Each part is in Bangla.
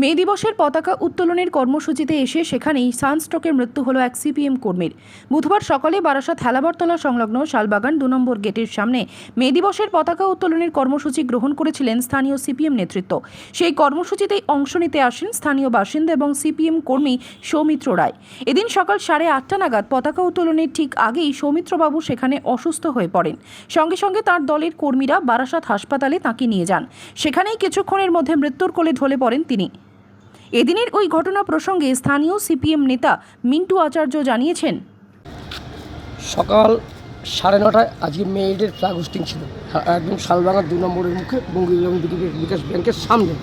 মে দিবসের পতাকা উত্তোলনের কর্মসূচিতে এসে সেখানেই সানস্ট্রোকের মৃত্যু হলো এক সিপিএম কর্মীর। বুধবার সকালে বারাসাত হেলাবরতলা সংলগ্ন শালবাগান দু নম্বর গেটের সামনে মে দিবসের পতাকা উত্তোলনের কর্মসূচি গ্রহণ করেছিলেন স্থানীয় সিপিএম নেতৃত্ব। সেই কর্মসূচিতেই অংশ নিতে আসেন স্থানীয় বাসিন্দা এবং সিপিএম কর্মী সৌমিত্র রায়। এদিন সকাল সাড়ে আটটা নাগাদ পতাকা উত্তোলনের ঠিক আগেই সৌমিত্রবাবু সেখানে অসুস্থ হয়ে পড়েন। সঙ্গে সঙ্গে তার দলের কর্মীরা বারাসাত হাসপাতালে তাঁকে নিয়ে যান। সেখানেই কিছুক্ষণের মধ্যে মৃত্যুর কোলে ঢলে পড়েন তিনি। এদিনের ওই ঘটনা প্রসঙ্গে স্থানীয় সিপিএম নেতা মিন্টু আচার্য জানিয়েছেন। সকাল সাড়ে নটায় আজকে মেয়েদের ফ্ল্যাগ হোস্টিং ছিল। হা- একদম শালবাগার দু নম্বরের মুখে বঙ্গীগ্রাম বিকাশ- ব্যাংকের সামনে।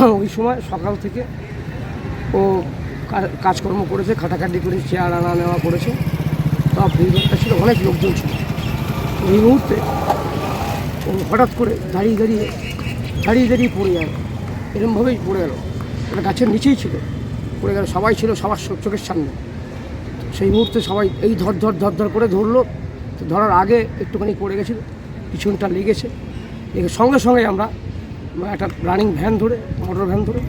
ওই সময় সকাল থেকে ও কাজকর্ম করেছে খাটাখাটি করে চেয়ার আনা নেওয়া করেছে। তা ভিড়টা ছিল, অনেক লোকজন ছিল। এই মুহূর্তে ও হঠাৎ করে দাঁড়িয়ে দাঁড়িয়ে দাঁড়িয়ে দাঁড়িয়ে পড়ে গেল। এরমভাবেই পড়ে গেল। ওটা গাছের নিচেই ছিল। পড়ে গেল, সবাই ছিল সবার চোখের সামনে। সেই মুহূর্তে সবাই এই ধর ধর ধর ধর করে ধরলো। তো ধরার আগে একটুখানি পড়ে গেছিল, পিছনটা লেগেছে। লেগে সঙ্গে সঙ্গে আমরা একটা রানিং ভ্যান ধরে মোটর ভ্যান ধরে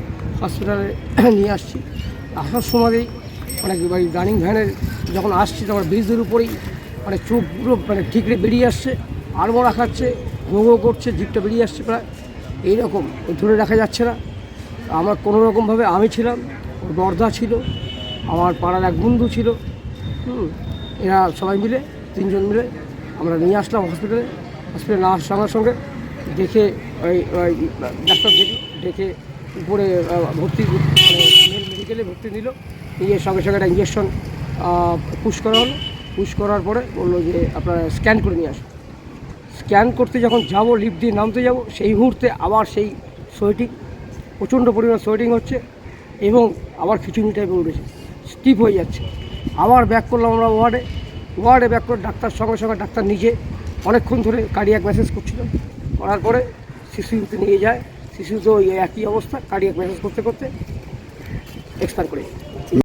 হসপিটালে নিয়ে আসছি। আসার সময়তেই অনেক ওই রানিং ভ্যানের যখন আসছি তখন ব্রিজের উপরেই মানে চোখ পুরো মানে ঠিকরে বেরিয়ে আসছে আড়মোড়া রাখাচ্ছে গো গো করছে, জিপটা বেরিয়ে আসছে প্রায়। এইরকম ধরে রাখা যাচ্ছে না। আমার কোনো রকমভাবে আমি ছিলাম, ওর বর্দা ছিল, আমার পাড়ার এক বন্ধু ছিল, হুম, এরা সবাই মিলে, তিনজন মিলে আমরা নিয়ে আসলাম হসপিটালে হসপিটালে না আসার সঙ্গে সঙ্গে দেখে ওই ওই ডাক্তার দেখি ডেকে উপরে ভর্তি মানে মেডিকেলে ভর্তি নিল, নিয়ে সঙ্গে সঙ্গে একটা ইঞ্জেকশন পুশ করা হলো। পুশ করার পরে বলল যে, আপনারা স্ক্যান করে নিয়ে আসুন। স্ক্যান করতে যখন যাব লিফট দিয়ে নামতে যাব, সেই মুহূর্তে আবার সেই সোয়েটিং প্রচণ্ড পরিমাণ সোয়েটিং হচ্ছে এবং আবার খিচুড়ি টাইপে উঠেছে। স্টিপ হয়ে যাচ্ছে। আবার ব্যাক করলাম আমরা ওয়ার্ডে ওয়ার্ডে ব্যাক করে ডাক্তার সঙ্গে সঙ্গে ডাক্তার নিজে অনেকক্ষণ ধরে কার্ডিয়াক ম্যাসেজ করছিল। করার পরে শিশুতে নিয়ে যায়। শিশু তো একই অবস্থা কার্ডিয়াক ম্যাসেজ করতে করতে এক্সপায়ার করে যায়।